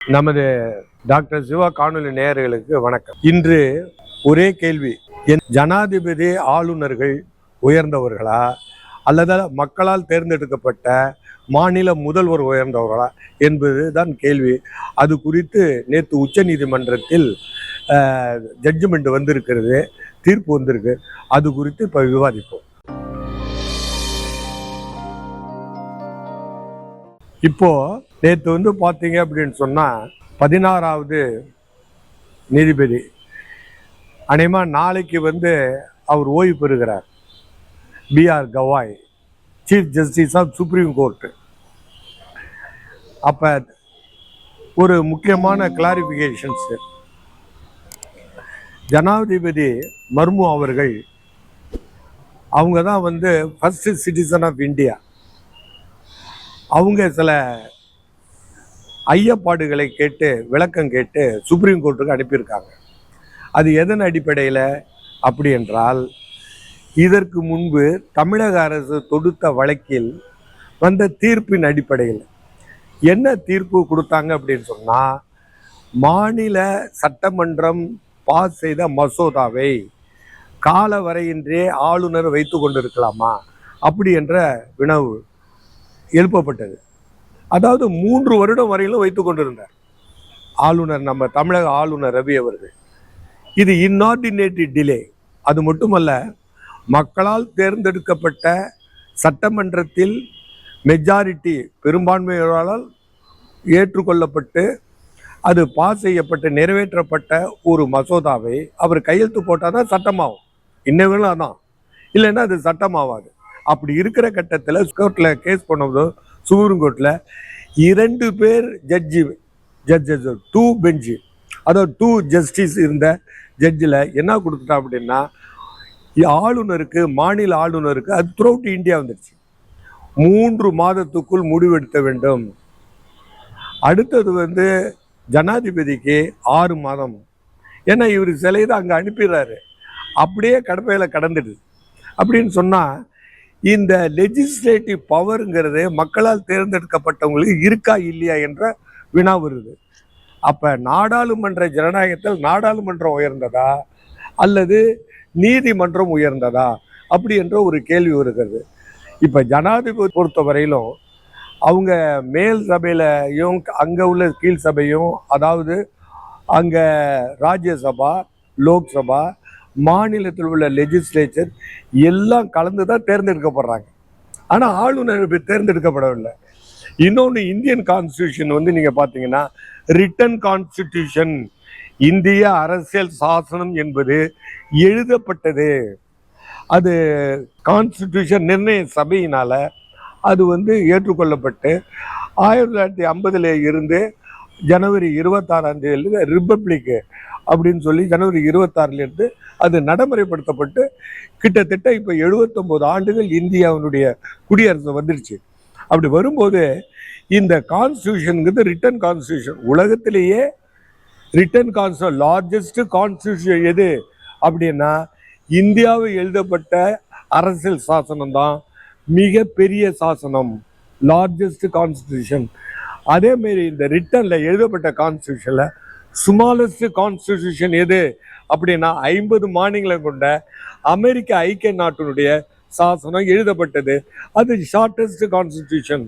நமது டாக்டர் சிவா காணொலி நேயர்களுக்கு வணக்கம். இன்று ஒரே கேள்வி என் ஜனாதிபதி ஆளுநர்கள் உயர்ந்தவர்களா? அல்லது மக்களால் தேர்ந்தெடுக்கப்பட்ட மாநில முதல்வர் உயர்ந்தவர்களா? என்பது தான் கேள்வி. அது குறித்து நேற்று உச்ச நீதிமன்றத்தில் ஜட்ஜ்மெண்ட் வந்திருக்கிறது தீர்ப்பு வந்திருக்கு. அது குறித்து இப்போ விவாதிப்போம். இப்போது நேற்று வந்து பார்த்தீங்க அப்படின்னு சொன்னால் பதினாறாவது நீதிபதி அனைமா நாளைக்கு வந்து அவர் ஓய்வு பெறுகிறார். B R Gavai chief justice of supreme court அப்போ ஒரு முக்கியமான கிளாரிஃபிகேஷன்ஸு ஜனாதிபதி மர்மு அவர்கள் அவங்க தான் வந்து ஃபஸ்ட்டு சிட்டிசன் ஆஃப் இந்தியா அவங்க சில ஐயப்பாடுகளை கேட்டு விளக்கம் கேட்டு சுப்ரீம் கோர்ட்டுக்கு அனுப்பியிருக்காங்க. அது எதன் அடிப்படையில்? அப்படி என்றால் இதற்கு முன்பு தமிழக அரசு தொடுத்த வழக்கில் வந்த தீர்ப்பின் அடிப்படையில் என்ன தீர்ப்பு கொடுத்தாங்க அப்படின்னு சொன்னால் மாநில சட்டமன்றம் பாஸ் செய்த மசோதாவை கால வரையின்றே ஆளுநர் வைத்து கொண்டிருக்கலாமா? அப்படி என்ற வினவு எழுப்பப்பட்டது. அதாவது மூன்று வருடம் வரையிலும் வைத்து கொண்டிருந்தார். ஆளுநர் நம்ம தமிழக ஆளுநர் ரவி அவர்கள். இது இன்னார்டினேட்டிவ் டிலே அது மட்டுமல்ல மக்களால் தேர்ந்தெடுக்கப்பட்ட சட்டமன்றத்தில் மெஜாரிட்டி பெரும்பான்மையாளரால் ஏற்றுக்கொள்ளப்பட்டு அது பாஸ் செய்யப்பட்டு நிறைவேற்றப்பட்ட ஒரு மசோதாவை அவர் கையெழுத்து போட்டால் தான் சட்டமாகும். இன்னவெல்லாம் தான் இல்லைன்னா அது சட்டமாகாது. அப்படி இருக்கிற கட்டத்தில் கோர்ட்டில் கேஸ் பண்ணும்போது சுப்ரீம் கோர்ட்டில் இரண்டு பேர் ஜட்ஜி ஜட்ஜஸ் டூ பெஞ்சு அதாவது டூ ஜஸ்டிஸ் இருந்த ஜட்ஜில் என்ன கொடுத்துட்டா அப்படின்னா ஆளுநருக்கு மாநில ஆளுநருக்கு அது த்ரூ இந்தியா வந்துருச்சு. மூன்று மாதத்துக்குள் முடிவெடுத்த வேண்டும். அடுத்தது வந்து ஜனாதிபதிக்கு ஆறு மாதம். ஏன்னா இவர் சிலையை தான் அங்கே அனுப்பிடுறாரு. அப்படியே கடப்பையில் கடந்துடுது. அப்படின்னு சொன்னால் இந்த லெஜிஸ்லேட்டிவ் பவருங்கிறது மக்களால் தேர்ந்தெடுக்கப்பட்டவங்களுக்கு இருக்கா இல்லையா என்ற வினா வருது. அப்போ நாடாளுமன்ற ஜனநாயகத்தில் நாடாளுமன்றம் உயர்ந்ததா? அல்லது நீதிமன்றம் உயர்ந்ததா? அப்படி என்ற ஒரு கேள்வி வருகிறது. இப்போ ஜனாதிபதி பொறுத்த வரையிலும் அவங்க மேல் சபையிலையும் அங்கே உள்ள கீழ் சபையும் அதாவது அங்கே ராஜ்யசபா லோக்சபா மாநிலத்தில் உள்ள லெஜிஸ்லேச்சர் எல்லாம் கலந்து தான் தேர்ந்தெடுக்கப்படுறாங்க. ஆனால் ஆளுநர் தேர்ந்தெடுக்கப்படவில்லை. இன்னொன்று இந்தியன் கான்ஸ்டியூஷன் வந்து நீங்கள் பார்த்தீங்கன்னா ரிட்டன் கான்ஸ்டியூஷன் இந்திய அரசியல் சாசனம் என்பது எழுதப்பட்டது. அது கான்ஸ்டியூஷன் நிர்ணய சபையினால் அது வந்து ஏற்றுக்கொள்ளப்பட்டு ஆயிரத்தி தொள்ளாயிரத்தி ஐம்பதுல இருந்து ஜனவரி இருபத்தாறாம் தேதியில் ரிப்பப்ளிக்கு அப்படின்னு சொல்லி ஜனவரி இருபத்தாறுலேருந்து அது நடைமுறைப்படுத்தப்பட்டு கிட்டத்தட்ட இப்போ எழுபத்தொம்போது ஆண்டுகள் இந்தியாவினுடைய குடியரசு வந்துருச்சு. அப்படி வரும்போது இந்த கான்ஸ்டியூஷனுங்கிறது ரிட்டன் கான்ஸ்டியூஷன். உலகத்திலேயே ரிட்டன் கான்ஸ்டியூஷன் லார்ஜஸ்ட் கான்ஸ்டியூஷன் எது அப்படின்னா இந்தியாவில் எழுதப்பட்ட அரசியல் சாசனம் தான் மிகப்பெரிய சாசனம். Largest constitution. அதேமாரி இந்த ரிட்டனில் எழுதப்பட்ட கான்ஸ்டியூஷனில் ஸ்மாலஸ்ட் கான்ஸ்டிடியூஷன் எது அப்படின்னா ஐம்பது மாநிலங்களை கொண்ட அமெரிக்க ஐக்கிய நாட்டினுடைய சாசனம் எழுதப்பட்டது. அது ஷார்டஸ்ட் கான்ஸ்டிடியூஷன்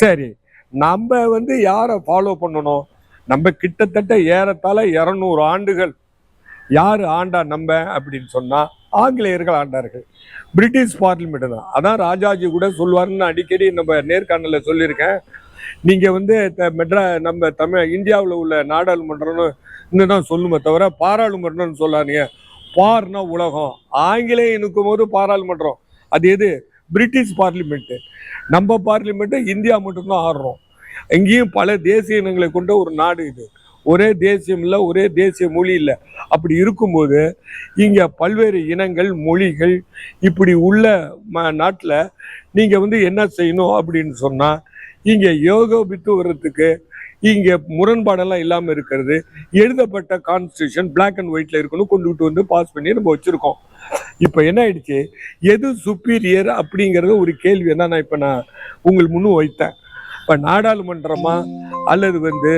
சரி நம்ம வந்து யாரை ஃபாலோ பண்ணணும்? நம்ம கிட்டத்தட்ட ஏறத்தாழ இரநூறு ஆண்டுகள். யார் ஆண்டா நம்ம அப்படின்னு சொன்னால் ஆங்கிலேயர்கள் ஆண்டார்கள். பிரிட்டிஷ் பார்லிமெண்ட் தான். அதான் ராஜாஜி கூட சொல்லுவாருன்னு அடிக்கடி நம்ம நேர்காணலில் சொல்லியிருக்கேன். நீங்கள் வந்து த- மெட்ரா நம்ம தமிழ் இந்தியாவில் உள்ள நாடாளுமன்றம்னு இன்னும் தான் சொல்லுமே தவிர பாராளுமன்றம்னு சொல்லாதீங்க. பார்னா உலகம். ஆங்கிலேயம் இருக்கும் போது பாராளுமன்றம். அது எது? பிரிட்டிஷ் பார்லிமெண்ட்டு நம்ம பார்லிமெண்ட்டு இந்தியா மட்டும்தான் ஆடுறோம். எங்கேயும் பல தேசிய இனங்களை கொண்ட ஒரு நாடு இது. ஒரே தேசியம் இல்லை ஒரே தேசிய மொழி இல்லை. அப்படி இருக்கும்போது இங்கே பல்வேறு இனங்கள் மொழிகள் இப்படி உள்ள ம நாட்டில் நீங்கள் வந்து என்ன செய்யணும் அப்படின்னு சொன்னால் இங்கே யோகோபித்து வர்றதுக்கு இங்கே முரண்பாடெல்லாம் இல்லாமல் இருக்கிறது. எழுதப்பட்ட கான்ஸ்டியூஷன் பிளாக் அண்ட் ஒயிட்ல இருக்கணும் கொண்டுகிட்டு வந்து பாஸ் பண்ணி நம்ம வச்சுருக்கோம். இப்போ என்ன ஆயிடுச்சு? எது சுப்பீரியர் அப்படிங்கிறது ஒரு கேள்வி தான் நான் இப்போ நான் உங்கள் முன்னு வைத்தேன். இப்போ நாடாளுமன்றமா அல்லது வந்து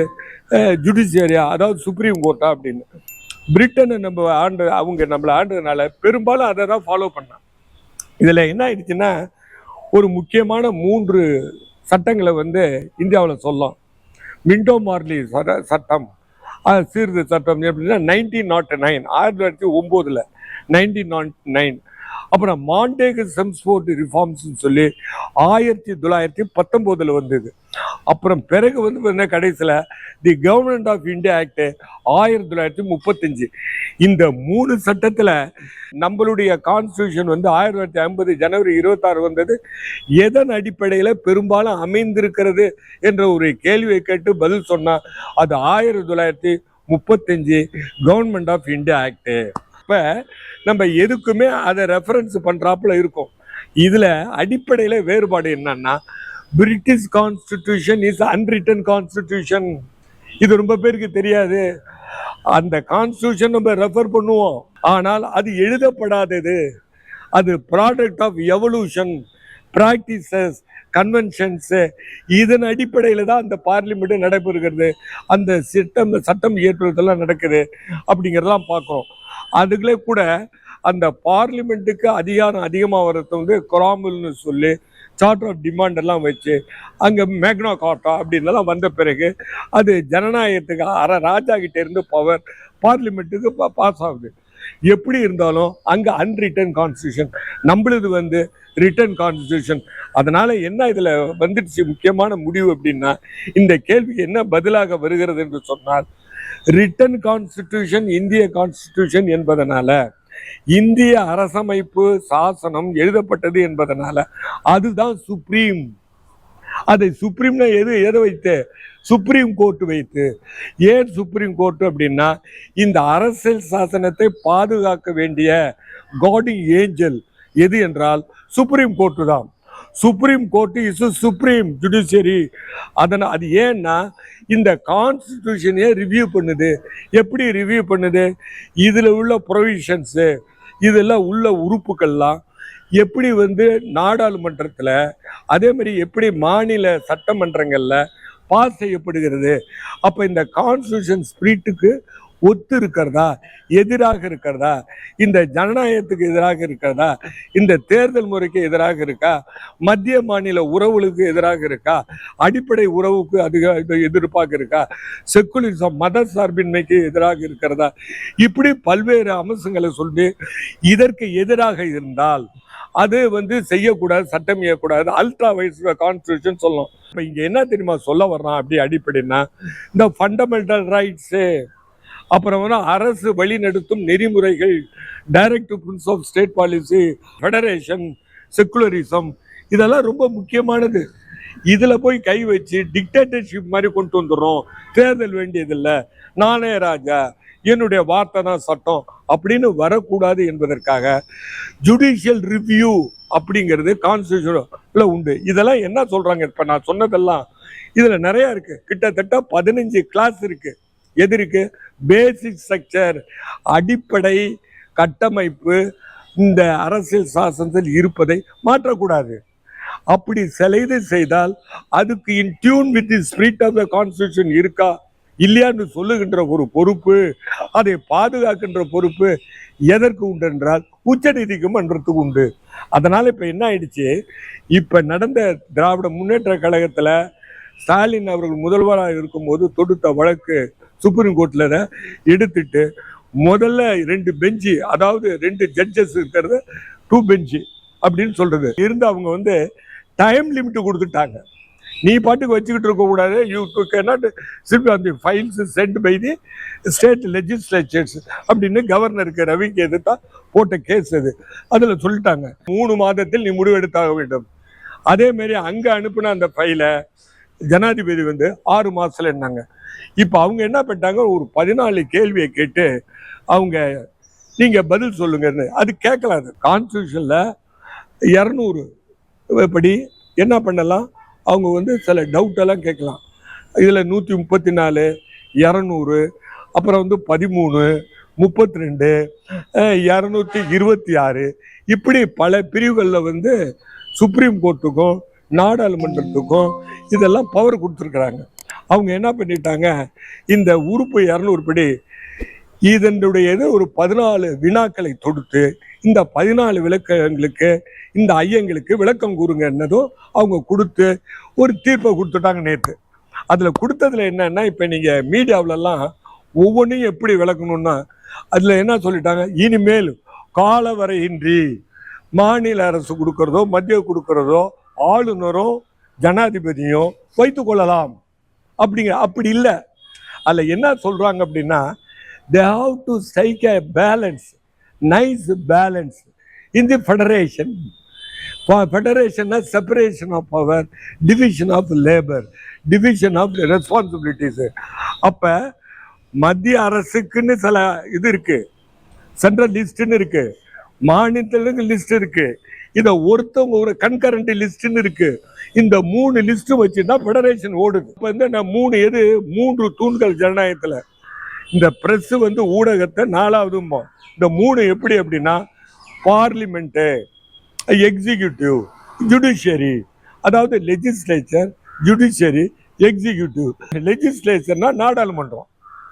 ஜுடிஷியரியா அதாவது சுப்ரீம் கோர்ட்டா அப்படின்னு. பிரிட்டனை நம்ம ஆண்டு அவங்க நம்மளை ஆண்டதுனால பெரும்பாலும் அதை தான் ஃபாலோ பண்ணான் இதில் என்ன ஆயிடுச்சுன்னா ஒரு முக்கியமான மூன்று சட்டங்களை வந்து இந்தியாவில் சொல்லலாம் மின்டோ மார்லி சர- சட்டம். சீர்திருத்த சட்டம் எப்படின்னா நைன்டீன் நாட் நைன் ஆயிரத்தி தொள்ளாயிரத்தி ஒம்போதில் நைன்டீன் நாட் நைன் அப்புறம் மாண்டேக செம்ஸ்போர்ட் ரிஃபார்ம்ஸ்னு சொல்லி ஆயிரத்தி தொள்ளாயிரத்தி பத்தொம்போதில் வந்தது. அப்புறம் பிறகு வந்து பார்த்தீங்கன்னா கடைசியில் the government of India act ஆயிரத்தி தொள்ளாயிரத்தி முப்பத்தஞ்சு. இந்த மூணு சட்டத்தில் நம்மளுடைய கான்ஸ்டியூஷன் வந்து ஆயிரத்தி தொள்ளாயிரத்தி ஐம்பது ஜனவரி இருபத்தாறு வந்தது. எதன் அடிப்படையில் பெரும்பாலும் அமைந்திருக்கிறது என்ற ஒரு கேள்வியை கேட்டு பதில் சொன்னால் அது ஆயிரத்தி தொள்ளாயிரத்தி முப்பத்தஞ்சு கவர்மெண்ட் ஆஃப் இந்தியா ஆக்ட் இப்போ நம்ம எதுக்குமே அதை ரெஃபரன்ஸ் பண்றாப்புல இருக்கும். இதுல அடிப்படையில வேறுபாடு என்னன்னா British constitution is unwritten constitution இது ரொம்ப பேருக்கு தெரியாது. அந்த கான்ஸ்டியூஷன் நம்ம ரெஃபர் பண்ணுவோம். ஆனால் அது எழுதப்படாதது. அது product of evolution practices conventions இதன் அடிப்படையில் தான் அந்த பார்லிமெண்ட்டு நடைபெறுகிறது. அந்த சட்டம் சட்டம் இயற்றுவதெல்லாம் நடக்குது அப்படிங்கிறதெல்லாம் பார்க்குறோம். அதுகளே கூட அந்த பார்லிமெண்ட்டுக்கு அதிகாரம் அதிகமாக வர்றது வந்து கொராமுல்னு சொல்லி சார்ட்டர் ஆஃப் டிமாண்ட் எல்லாம் வச்சு அங்கே மேக்னா காட்டா அப்படின்லாம் வந்த பிறகு அது ஜனநாயகத்துக்கு அற ராஜா கிட்ட இருந்து பவர் பார்லிமெண்ட்டுக்கு பாஸ் ஆகுது. எப்படி இருந்தாலும் அங்கே அன்ரிட்டன் கான்ஸ்டியூஷன் நம்மளுது வந்து ரிட்டன் கான்ஸ்டியூஷன் அதனால என்ன இதில் வந்துடுச்சு முக்கியமான முடிவு அப்படின்னா இந்த கேள்வி என்ன பதிலாக வருகிறது என்று சொன்னால் ரிட்டன் கான்ஸ்டிடியூஷன் இந்திய கான்ஸ்டிடியூஷன் என்பதனால இந்திய அரசமைப்பு சாசனம் எழுதப்பட்டது என்பதனால அதுதான் சுப்ரீம் அதை சுப்ரீம்னா எது எதை வைத்து? சுப்ரீம் கோர்ட் வைத்து. ஏன் சுப்ரீம் கோர்ட் அப்படின்னா இந்த அரசியல் சாசனத்தை பாதுகாக்க வேண்டிய காடிங் ஏஞ்சல் எது என்றால் சுப்ரீம் கோர்ட்டு தான். Supreme court is supreme judiciary அதனால் அது ஏன்னா இந்த கான்ஸ்டியூஷனையே ரிவ்யூ பண்ணுது. எப்படி ரிவ்யூ பண்ணுது? இதில் உள்ள ப்ரொவிஷன்ஸு இதெல்லாம் உள்ள உறுப்புகள்லாம் எப்படி வந்து நாடாளுமன்றத்தில் அதே மாதிரி எப்படி மாநில சட்டமன்றங்களில் பாஸ் செய்யப்படுகிறது. அப்போ இந்த கான்ஸ்டியூஷன் ஸ்பிரிட்டுக்கு ஒத்து இருக்கிறதா எதிராக இருக்கிறதா? இந்த ஜனநாயகத்துக்கு எதிராக இருக்கிறதா? இந்த தேர்தல் முறைக்கு எதிராக இருக்கா? மத்திய மாநில உறவுகளுக்கு எதிராக இருக்கா? அடிப்படை உறவுக்கு அதிக எதிர்ப்பாக இருக்கா? செக்குலரிசம் மத சார்பின்மைக்கு எதிராக இருக்கிறதா? இப்படி பல்வேறு அம்சங்களை சொல்லி இதற்கு எதிராக இருந்தால் அது வந்து செய்யக்கூடாது சட்டம் செய்யக்கூடாது அல்ட்ரா வைஸ் கான்ஸ்டியூஷன் சொல்லணும். இப்போ இங்கே என்ன தெரியுமா சொல்ல வர்றான் அப்படி அடிப்படைன்னா இந்த ஃபண்டமெண்டல் ரைட்ஸு அப்புறம் வந்து அரசு வழிநடத்தும் நெறிமுறைகள் directive prince of state policy federation secularism இதெல்லாம் ரொம்ப முக்கியமானது. இதில் போய் கை வச்சு டிக்டேட்டர்ஷிப் மாதிரி கொண்டு வந்துடுறோம். தேர்தல் வேண்டியதில்லை. நானே ராஜா என்னுடைய வார்த்தை தான் சட்டம் அப்படின்னு வரக்கூடாது என்பதற்காக ஜுடிஷியல் ரிவ்யூ அப்படிங்கிறது கான்ஸ்டியூஷனில் உண்டு. இதெல்லாம் என்ன சொல்கிறாங்க இப்போ நான் சொன்னதெல்லாம் இதில் நிறையா இருக்குது கிட்டத்தட்ட பதினஞ்சு கிளாஸ் இருக்குது எது இருக்கு பேசிக் ஸ்ட்ரக்சர் அடிப்படை கட்டமைப்பு இந்த அரசியல் சாசனத்தில் இருப்பதை மாற்றக்கூடாது. அப்படி சிலைது செய்தால் அதுக்கு in tune with the spirit of the constitution இருக்கா? இல்லையான்னு சொல்லுகின்ற ஒரு பொறுப்பு அதை பாதுகாக்கின்ற பொறுப்பு எதற்கு உண்டு என்றால் உச்சநீதிக்கு மன்றத்துக்கு உண்டு. அதனால இப்ப என்ன ஆயிடுச்சு? இப்ப நடந்த திராவிட முன்னேற்ற கழகத்துல ஸ்டாலின் அவர்கள் முதல்வராக இருக்கும்போது தொடுத்த வழக்கு சுப்ரீம் கோர்ட்ல எடுத்துட்டு முதல்ல ரெண்டு பெஞ்சு அதாவது ரெண்டு ஜட்ஜஸ் இருக்கிறது டூ பெஞ்சு அப்படின்னு சொல்றது. இருந்து அவங்க வந்து டைம் லிமிட் கொடுத்துட்டாங்க. நீ பாட்டுக்கு வச்சுக்கிட்டு இருக்க கூடாது. You cannot sleep on the files sent by the state legislatures அப்படின்னு கவர்னருக்கு ரவிக்கு எதிர்த்தா போட்ட கேஸ் அது. அதில் சொல்லிட்டாங்க மூணு மாதத்தில் நீ முடிவெடுத்தாக வேண்டும். அதே மாதிரி அங்கே அனுப்புன அந்த ஃபைலை ஜனாதிபதி வந்து ஆறு மாதத்தில் இருந்தாங்க. இப்போ அவங்க என்ன பண்ணிட்டாங்க? ஒரு பதினாலு கேள்வியை கேட்டு அவங்க நீங்கள் பதில் சொல்லுங்கன்னு. அது கேட்கலாம். அது கான்ஸ்டியூஷன்ல இரநூறு. படி என்ன பண்ணலாம்? அவங்க வந்து சில டவுட்டெல்லாம் கேட்கலாம். இதில் நூற்றி முப்பத்தி நாலு இரநூறு அப்புறம் வந்து பதிமூணு முப்பத்தி ரெண்டு இரநூத்தி இருபத்தி ஆறு. இப்படி பல பிரிவுகளில் வந்து சுப்ரீம் கோர்ட்டுக்கும் நாடாளுமன்றத்துக்கும் இதெல்லாம் பவர் கொடுத்துருக்குறாங்க. அவங்க என்ன பண்ணிட்டாங்க? இந்த உறுப்பு இரநூறு படி இதனுடைய இது ஒரு பதினாலு வினாக்களை தொடுத்து இந்த பதினாலு விளக்கங்களுக்கு இந்த ஐயங்களுக்கு விளக்கம் கூறுங்க என்னதும் அவங்க கொடுத்து ஒரு தீர்ப்பை கொடுத்துட்டாங்க நேற்று அதில் கொடுத்ததுல என்னன்னா இப்போ நீங்கள் மீடியாவிலலாம் ஒவ்வொன்றையும் எப்படி விளக்கணும்னா அதில் என்ன சொல்லிட்டாங்க? இனிமேல் காலவரையின்றி மாநில அரசு கொடுக்கறதோ மத்திய கொடுக்கறதோ ஆளுநரும் ஜனாதிபதியும் வைத்து கொள்ளலாம். அப்படிங்க அப்படி இல்லை. அதில் என்ன சொல்கிறாங்க அப்படின்னா they have to strike a balance nice balance in the federation ஃபெடரேஷன்னா separation of power division of labour division of responsibilities அப்போ மத்திய அரசுக்குன்னு சில இது இருக்குது சென்ட்ரல் லிஸ்ட்டுன்னு இருக்குது மாநிலத்துலேருந்து லிஸ்ட் இருக்குது இதை ஒருத்தவங்க ஒரு கண்கரண்ட் லிஸ்ட்னு இருக்கு. இந்த மூணு லிஸ்ட் வச்சு தான் ஃபெடரேஷன் ஓடுது. இப்போ வந்து நான் மூணு எது? மூன்று தூண்கள் ஜனநாயகத்தில். இந்த ப்ரெஸ்ஸு வந்து ஊடகத்தை நாலாவது இந்த மூணு எப்படி அப்படின்னா பார்லிமெண்ட்டு எக்ஸிக்யூட்டிவ் ஜுடிஷியரி அதாவது லெஜிஸ்லேச்சர் ஜுடிஷியரி எக்ஸிக்யூட்டிவ் லெஜிஸ்லேச்சர்னா நாடாளுமன்றம்.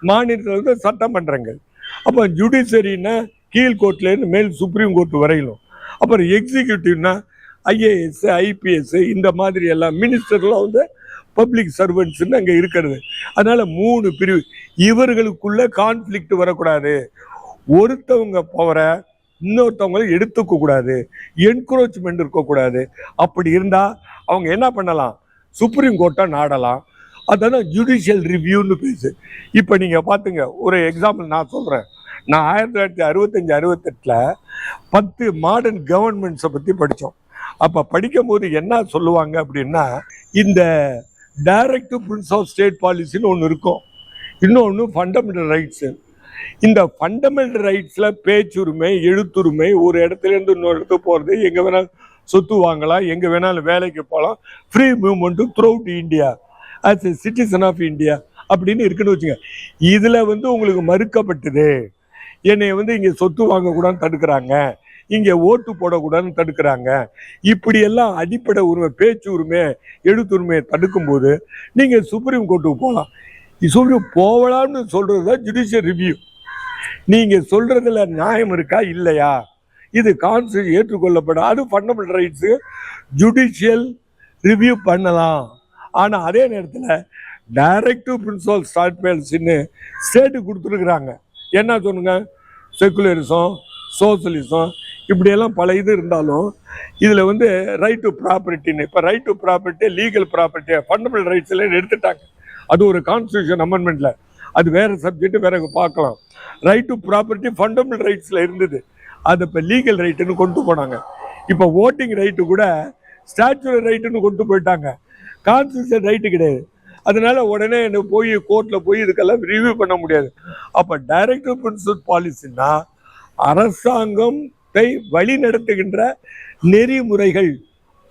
மாநிலத்தில் வந்து சட்டமன்றங்கள் அப்போ ஜுடிஷரின்னா கீழ்கோர்ட்லேருந்து மேல் சுப்ரீம் கோர்ட் வரையிலும். அப்புறம் எக்ஸிக்யூட்டிவ்னா ஐஏஎஸ் ஐபிஎஸ் இந்த மாதிரி எல்லாம் மினிஸ்டர்லாம் வந்து பப்ளிக் சர்வெண்ட்ஸ்னு அங்கே இருக்கிறது. அதனால் மூணு பிரிவு. இவர்களுக்குள்ள கான்ஃப்ளிக்ட் வரக்கூடாது. ஒருத்தவங்க பவரை இன்னொருத்தவங்களை எடுத்துக்க கூடாது. என்க்ரோச்மெண்ட் இருக்கக்கூடாது அப்படி இருந்தால் அவங்க என்ன பண்ணலாம்? சுப்ரீம் கோர்ட்டை நாடலாம். அதான் ஜுடிஷியல் ரிவ்யூன்னு பேசு. இப்போ நீங்கள் பார்த்துங்க ஒரு எக்ஸாம்பிள் நான் சொல்கிறேன் நான் ஆயிரத்தி தொள்ளாயிரத்தி அறுபத்தஞ்சி அறுபத்தெட்டில் பத்து மாடர்ன் கவர்மெண்ட்ஸை பற்றி படித்தோம் அப்போ படிக்கும்போது என்ன சொல்லுவாங்க அப்படின்னா இந்த டைரக்டிவ் பிரின்ஸ் ஆஃப் ஸ்டேட் பாலிசின்னு ஒன்று இருக்கும். இன்னொன்று ஃபண்டமெண்டல் ரைட்ஸு இந்த ஃபண்டமெண்டல் ரைட்ஸில் பேச்சுரிமை எழுத்துரிமை ஒரு இடத்துல இருந்து இன்னொரு இடத்துக்கு போகிறது எங்கே வேணாலும் சொத்து வாங்கலாம் எங்கே வேணாலும் வேலைக்கு போகலாம் free movement throughout India as a citizen of India அப்படின்னு இருக்குன்னு வச்சுங்க இதில் வந்து உங்களுக்கு மறுக்கப்பட்டது. என்னை வந்து இங்கே சொத்து வாங்கக்கூடாதுன்னு தடுக்கிறாங்க. இங்கே ஓட்டு போடக்கூடாதுன்னு தடுக்கிறாங்க. இப்படியெல்லாம் அடிப்படை உரிமை பேச்சு உரிமை எழுத்துரிமையை தடுக்கும்போது நீங்கள் சுப்ரீம் கோர்ட்டுக்கு போகலாம் சுப்ரீம் போகலாம்னு சொல்கிறது தான் ஜுடிஷியல் ரிவ்யூ நீங்கள் சொல்கிறதுல நியாயம் இருக்கா? இல்லையா? இது கான்ஸ்டியூஷன் ஏற்றுக்கொள்ளப்பட அது ஃபண்டமெண்டல் ரைட்ஸு ஜுடிஷியல் ரிவ்யூ பண்ணலாம். ஆனால் அதே நேரத்தில் டைரக்டிவ் பிரின்சிபல் ஸ்டார்ட் பேல்ஸ்ன்னு ஸ்டேட்டு கொடுத்துருக்குறாங்க. என்ன சொல்லுங்கள் செக்குலரிசம் சோசலிசம் இப்படியெல்லாம் பல இது இருந்தாலும் இதில் வந்து ரைட் டு ப்ராப்பர்ட்டின்னு இப்போ right to property legal property fundamental rights எல்லாம் எடுத்துட்டாங்க. அது ஒரு கான்ஸ்டியூஷன் அமெண்ட்மெண்ட்டில் அது வேறு சப்ஜெக்ட் வேற பார்க்கலாம். ரைட் டு ப்ராப்பர்ட்டி ஃபண்டமெண்டல் ரைட்ஸில் இருந்தது. அது இப்போ லீகல் ரைட்டுன்னு கொண்டு போனாங்க. இப்போ ஓட்டிங் ரைட்டு கூட ஸ்டாச்சுரல் ரைட்டுன்னு கொண்டு போயிட்டாங்க. கான்ஸ்டியூஷன் ரைட்டு கிடையாது. அதனால உடனே என்ன போய் கோர்ட்டில் போய் இதுக்கெல்லாம் ரிவ்யூ பண்ண முடியாது. அப்போ டைரக்டிவ் பிரின்சிபல் பாலிசின்னா அரசாங்கத்தை வழி நடத்துகின்ற நெறிமுறைகள்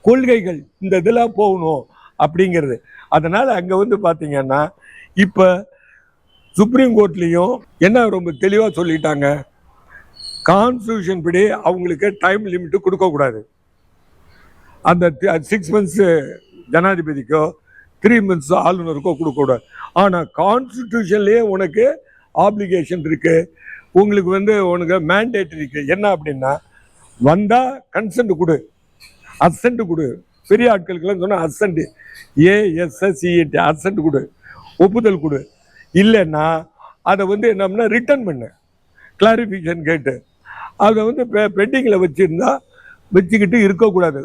கொள்கைகள் இந்த இதெல்லாம் போகணும் அப்படிங்கிறது. அதனால் அங்கே வந்து பார்த்தீங்கன்னா இப்போ சுப்ரீம் கோர்ட்லேயும் என்ன ரொம்ப தெளிவாக சொல்லிட்டாங்க? கான்ஸ்டியூஷன் படி அவங்களுக்கு டைம் லிமிட் கொடுக்கக்கூடாது அந்த சிக்ஸ் மந்த்ஸு ஜனாதிபதிக்கோ த்ரீ மந்த்ஸ் ஆளுநருக்கோ கொடுக்கக்கூடாது ஆனால் கான்ஸ்டியூஷன்லேயே உனக்கு ஆப்ளிகேஷன் இருக்குது உங்களுக்கு வந்து உனக்கு மேண்டேட் இருக்குது என்ன அப்படின்னா வந்தால் கன்சென்ட் கொடு. அசன்ட் கொடு. பெரிய ஆட்களுக்கெல்லாம் சொன்னால் அசன்ட் ஏஎஸ்எஸ்சிஏடி அசன்ட் கொடு. ஒப்புதல் கொடு. இல்லைன்னா அதை வந்து என்னம்னா ரிட்டர்ன் பண்ணு. கிளாரிஃபிகேஷன் கேட்டு. அதை வந்து பெண்டிங்கில் வச்சுருந்தா வச்சுக்கிட்டு இருக்கக்கூடாது.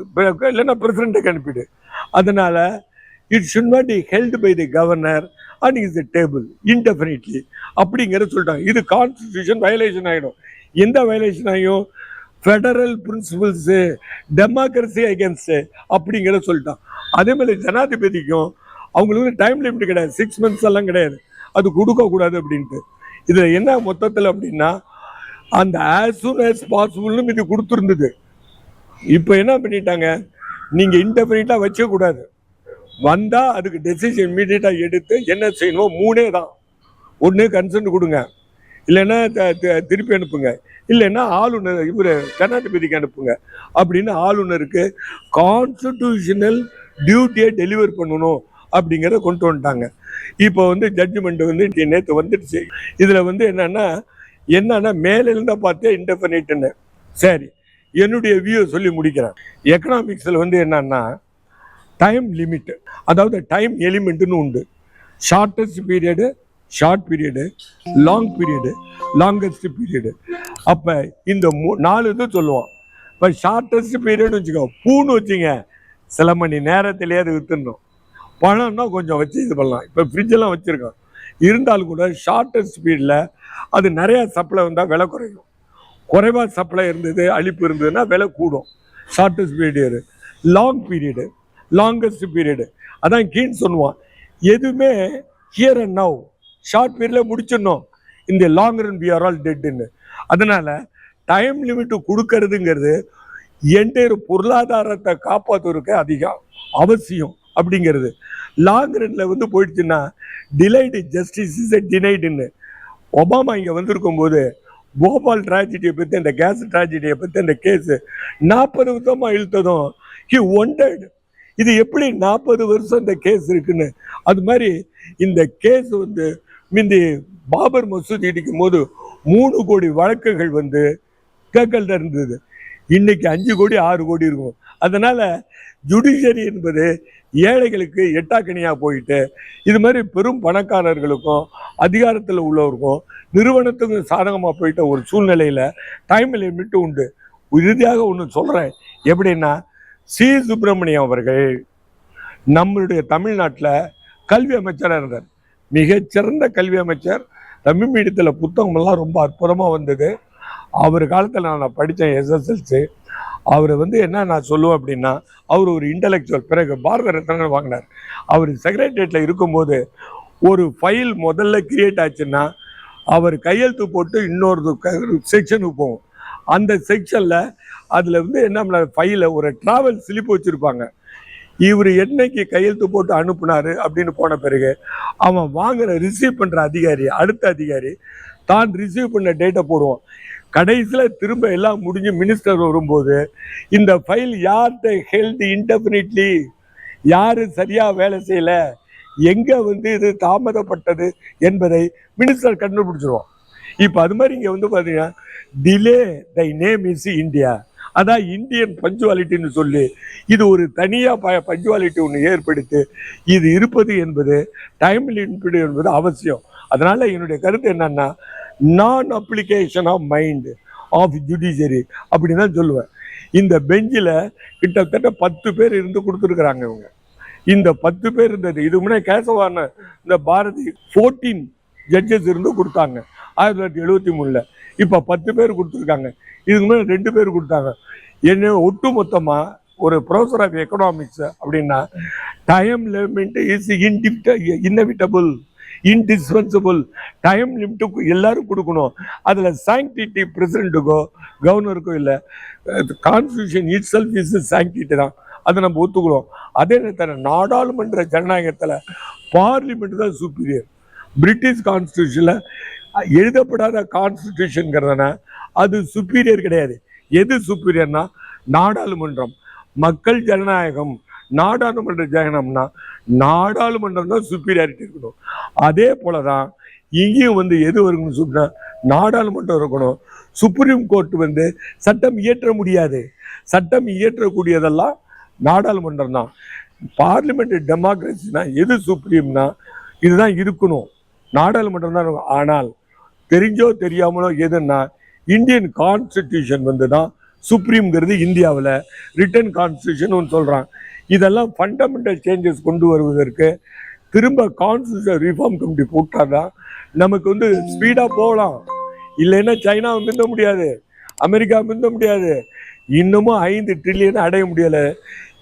இல்லைன்னா பிரசிடண்ட்டுக்கு அனுப்பிடு. அதனால் it should not be held by the governor and is the table indefinitely அப்படிங்கிறத சொல்லிட்டாங்க இது கான்ஸ்டியூஷன் வயலேஷன் ஆகிடும் எந்த வயலேஷன் ஆகியும் ஃபெடரல் பிரின்சிபல்ஸு டெமோக்ரஸி அகேன்ஸ்டு அப்படிங்கிறத சொல்லிட்டான். அதே மாதிரி ஜனாதிபதிக்கும் அவங்களுக்கு டைம் லிமிட் கிடையாது. சிக்ஸ் மந்த்ஸ் எல்லாம் கிடையாது. அது கொடுக்கக்கூடாது அப்படின்ட்டு. இதில் என்ன மொத்தத்தில் அப்படின்னா அந்த ஆஸ் சூன் ஆஸ் பாசிபிள்னு இது கொடுத்துருந்தது. இப்போ என்ன பண்ணிட்டாங்க? நீங்கள் இன்டெஃபினிட்டாக வச்சக்கூடாது வந்தால் அதுக்கு டெசிஷன் இம்மீடியட்டாக எடுத்து என்ன செய்யணுமோ மூணே தான். ஒன்று கன்சென்ட் கொடுங்க. இல்லைன்னா த- த- திருப்பி அனுப்புங்க. இல்லைன்னா ஆளுநர் இவர் ஜனாதிபதிக்கு அனுப்புங்க. அப்படின்னு ஆளுநருக்கு கான்ஸ்டிடியூஷனல் டியூட்டியை டெலிவர் பண்ணணும் அப்படிங்கிறத கொண்டு வந்துட்டாங்க. இப்போ வந்து ஜட்ஜ்மெண்ட் வந்து நேற்று வந்துடுச்சு. இதில் வந்து என்னன்னா என்னன்னா மேலிருந்தா பார்த்தே இன்டெஃபினிட்னு சரி என்னுடைய வியூ சொல்லி முடிக்கிறேன். எக்கனாமிக்ஸில் வந்து என்னன்னா டைம் லிமிட் அதாவது டைம் எலிமெண்ட்டுன்னு உண்டு. Shortest period short period long period longest period அப்போ இந்த மூ நாலு இது சொல்லுவோம். இப்போ ஷார்ட்டஸ்ட் பீரியட்னு வச்சுக்கோ பூன்னு வச்சுங்க. சில மணி நேரத்திலேயே அது விற்றுணும் பழம்னா கொஞ்சம் வச்சு இது பண்ணலாம். இப்போ ஃப்ரிட்ஜெல்லாம் வச்சுருக்கோம். இருந்தாலும் கூட ஷார்ட்டஸ்ட் ஸ்பீடில் அது நிறையா சப்ளை வந்தால் விலை குறையும். குறைவாக சப்ளை இருந்தது அழிப்பு இருந்ததுன்னா விலை கூடும். Shortest period long period longest period அதான் கீன் சொல்லுவான் எதுவுமே ஹியர் அண்ட் நவ் ஷார்ட் பீரியடில் முடிச்சிடணும். இந்த long run we are all டெட்டுன்னு அதனால் டைம் லிமிட்டு கொடுக்கறதுங்கிறது என்டையர் பொருளாதாரத்தை காப்பாற்றுறதுக்கு அதிகம் அவசியம் அப்படிங்கிறது. லாங் ரன்ல வந்து போயிடுச்சுன்னா டிலைடு ஜஸ்டிஸ் இஸ் டினைடுன்னு ஒபாமா இங்கே வந்திருக்கும் போது போபால் ட்ராஜடியை பற்றி அந்த கேஸ் ட்ராஜடியை பற்றி அந்த கேஸு நாற்பது வருஷமாக இழுத்ததும் ஹி ஒண்டட் இது எப்படி நாற்பது வருஷம் இந்த கேஸ் இருக்குன்னு? அது மாதிரி இந்த கேஸ் வந்து முந்தி பாபர் மசூதி இடிக்கும் போது மூணு கோடி வழக்குகள் வந்து கேக்கல்ல இருந்தது. இன்னைக்கு அஞ்சு கோடி ஆறு கோடி இருக்கும். அதனால ஜுடிஷியரி என்பது ஏழைகளுக்கு எட்டாக்கணியாக போயிட்டு இது மாதிரி பெரும் பணக்காரர்களுக்கும் அதிகாரத்தில் உள்ளவருக்கும் நிறுவனத்துக்கும் சாதகமாக போயிட்ட ஒரு சூழ்நிலையில் டைம் லிமிட் உண்டு. இறுதியாக ஒன்று சொல்கிறேன் எப்படின்னா சி. சுப்பிரமணியம் அவர்கள் நம்மளுடைய தமிழ்நாட்டில் கல்வி அமைச்சராக இருந்தார். மிகச்சிறந்த கல்வி அமைச்சர். தமிழ் மீடியத்தில் புத்தகமெல்லாம் ரொம்ப அற்புதமாக வந்தது. அவர் காலத்தில் நான் படித்தேன் எஸ்எஸ்எல்சி அவர் வந்து என்ன நான் சொல்லுவேன் அப்படின்னா அவர் ஒரு இன்டலெக்சுவல் பிறகு பாரத ரத்னா வாங்கினார். அவர் செக்ரட்டரியேட்டில் இருக்கும்போது ஒரு ஃபைல் முதல்ல கிரியேட் ஆச்சுன்னா அவர் கையெழுத்து போட்டு இன்னொரு செக்ஷனுக்கு போவோம். அந்த செக்ஷனில் அதில் வந்து என்ன ஃபைலை ஒரு ட்ராவல் ஸ்லிப் வச்சுருப்பாங்க. இவர் என்னைக்கு கையெழுத்து போட்டு அனுப்புனாரு அப்படின்னு போன பிறகு அவன் வாங்குற ரிசீவ் பண்ணுற அதிகாரி அடுத்த அதிகாரி தான் ரிசீவ் பண்ண டேட்டை போடுவோம் கடைசியில் திரும்ப எல்லாம் முடிஞ்சு மினிஸ்டர் வரும்போது இந்த ஃபைல் யார்கிட்ட ஹெல்த் இன்டெஃபினிட்லி யார் சரியாக வேலை செய்யலை? எங்கே வந்து இது தாமதப்பட்டது என்பதை மினிஸ்டர் கண்டுபிடிச்சிருவோம் இப்போ அது மாதிரி இங்கே வந்து பார்த்தீங்கன்னா delay thy name is India அதான் இந்தியன் பஞ்சுவாலிட்டின்னு சொல்லி இது ஒரு தனியாக ப பஞ்சுவாலிட்டி ஒன்று ஏற்படுத்தி இது இருப்பது என்பது டைம் லிமிட் என்பது அவசியம். அதனால் என்னுடைய கருத்து என்னன்னா நான் application of mind of judiciary அப்படின்னு தான் சொல்லுவேன். இந்த பெஞ்சில் கிட்டத்தட்ட பத்து பேர் இருந்து கொடுத்துருக்குறாங்க இவங்க. இந்த பத்து பேர் இருந்தது இது முன்னே கேசவான இந்த பாரதி ஃபோர்டீன் ஜட்ஜஸ் இருந்து கொடுத்தாங்க ஆயிரத்தி தொள்ளாயிரத்தி எழுபத்தி மூணில். இப்போ பத்து பேர் கொடுத்துருக்காங்க. இதுக்கு மேலே ரெண்டு பேர் கொடுத்தாங்க. என்ன ஒட்டு மொத்தமாக ஒரு ப்ரொஃபஸர் ஆஃப் எக்கனாமிக்ஸ் அப்படின்னா time limit is inevitable inevitable indispensable time limit எல்லாரும் கொடுக்கணும். அதில் சாங்டிட்டி பிரசிடென்ட்டுக்கோ கவர்னருக்கோ இல்லை constitution itself is sanctity தான். அதை நம்ம ஒத்துக்கிறோம். அதே நேரத்தில் நாடாளுமன்ற ஜனநாயகத்தில் பார்லிமெண்ட் தான் சூப்பீரியர் பிரிட்டிஷ் கான்ஸ்டியூஷனில் எழுதப்படாத கான்ஸ்டியூஷன்ங்கிறதுனா அது சுப்பீரியர் கிடையாது. எது சுப்பீரியர்னா நாடாளுமன்றம். மக்கள் ஜனநாயகம் நாடாளுமன்ற ஜனநாயகம்னா நாடாளுமன்றம் தான் சுப்பீரியாரிட்டி இருக்கணும். அதே போல தான் இங்கேயும் வந்து எது வரும்னு சொன்னா நாடாளுமன்றம் இருக்கணும். சுப்ரீம் கோர்ட் வந்து சட்டம் இயற்ற முடியாது. சட்டம் இயற்றக்கூடியதெல்லாம் நாடாளுமன்றம் தான். பார்லிமெண்ட் டெமோக்ரஸினா எது சுப்ரீம்னா இதுதான் இருக்கணும். நாடாளுமன்றம் தான் இருக்கும். ஆனால் தெரிஞ்சோ தெரியாமலோ எதுன்னா இந்தியன் கான்ஸ்டிடியூஷன் வந்து தான் சுப்ரீம்ங்கிறது இந்தியாவில் ரிட்டன் கான்ஸ்டியூஷன் ஒன்று சொல்கிறான் இதெல்லாம் ஃபண்டமெண்டல் சேஞ்சஸ் கொண்டு வருவதற்கு திரும்ப கான்ஸ்டியூஷன் ரிஃபார்ம் கமிட்டி போட்டாதான் நமக்கு வந்து ஸ்பீடாக போகலாம். இல்லைன்னா சைனா மிந்த முடியாது அமெரிக்கா மிந்த முடியாது இன்னமும் ஐந்து ட்ரில்லியன் அடைய முடியலை.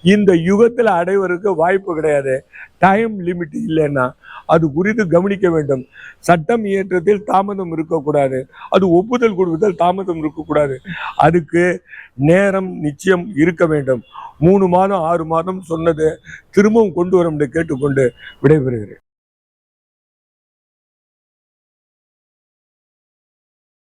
இந்த யுகத்தில் அடைவதற்கு வாய்ப்பு கிடையாது. டைம் லிமிட் இல்லைன்னா அது குறித்து கவனிக்க வேண்டும். சட்டம் இயற்றத்தில் தாமதம் இருக்கக்கூடாது. அது ஒப்புதல் கொடுப்பதில் தாமதம் இருக்கக்கூடாது. அதுக்கு நேரம் நிச்சயம் இருக்க வேண்டும். மூணு மாதம் ஆறு மாதம் சொன்னது திரும்பவும் கொண்டு வரும் என்று கேட்டுக்கொண்டு விடைபெறுகிறேன்.